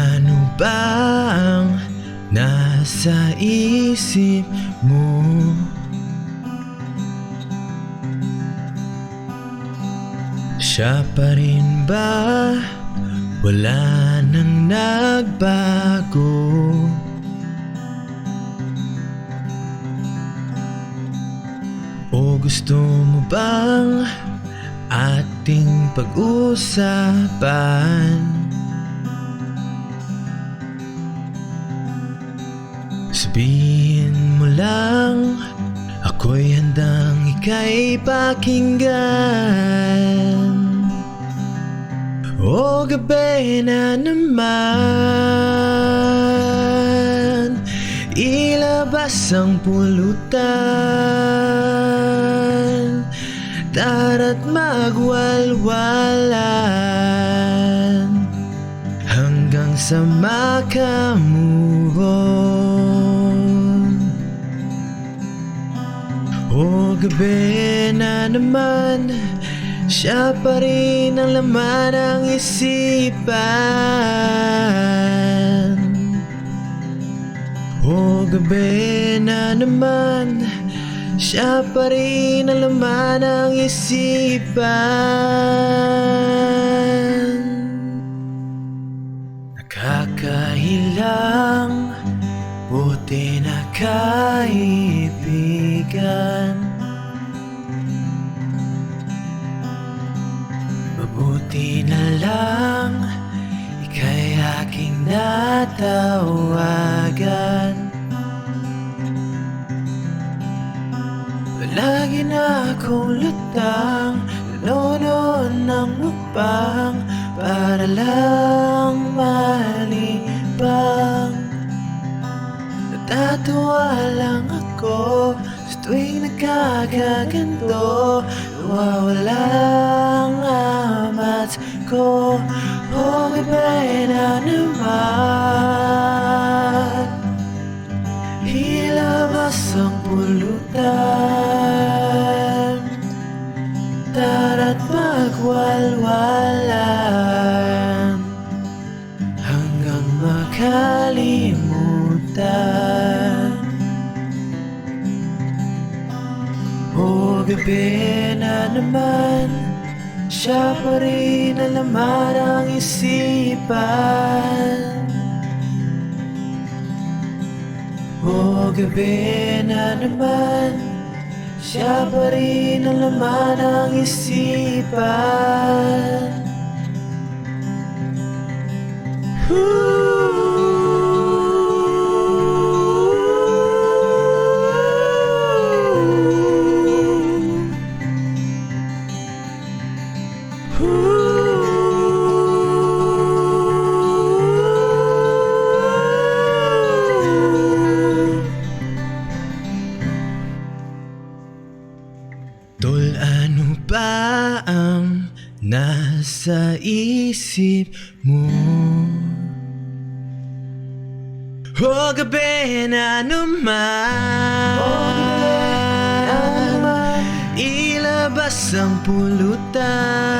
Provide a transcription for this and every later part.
Ano ba ang nasa isip mo? Siya pa rin ba? Wala nang nagbago O gusto mo bang ating pag-usapan? Sabihin mo lang Ako'y handang ika'y pakinggan. O gabi na naman Ilabas ang pulutan. Tara't magwalwalan Hanggang sa makamove gabi na naman Siya pa rin ang laman ng isipan. O gabi na naman Siya pa rin ang laman ng isipan. Nakakahilang Buti na kaibigan na lang Ika'y aking natawagan. Palagi na akong lutang Nanonood ng mukbang Para lang malibang. Natatawa lang ako Sa tuwing nagkakaganto Nawawala ko O iba'y na naman. Ilabas ang pulutan Tara't magwalwalan Hanggang makalimutan. O gabi na naman Siya pa rin ang laman ng isipan. O gabi na naman. Siya pa rin ang laman ng isipan Tol, ano ba ang nasa isip mo? O gabi na naman Ilabas ang pulutan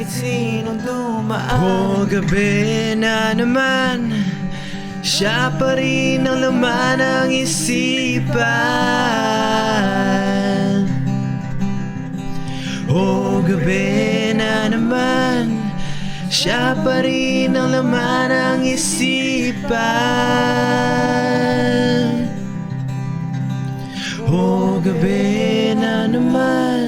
Kahit sinong dumaan. O gabi na naman Siya pa rin ang laman ng isipan. O gabi na naman Siya pa rin ang laman ng isipan. O gabi na naman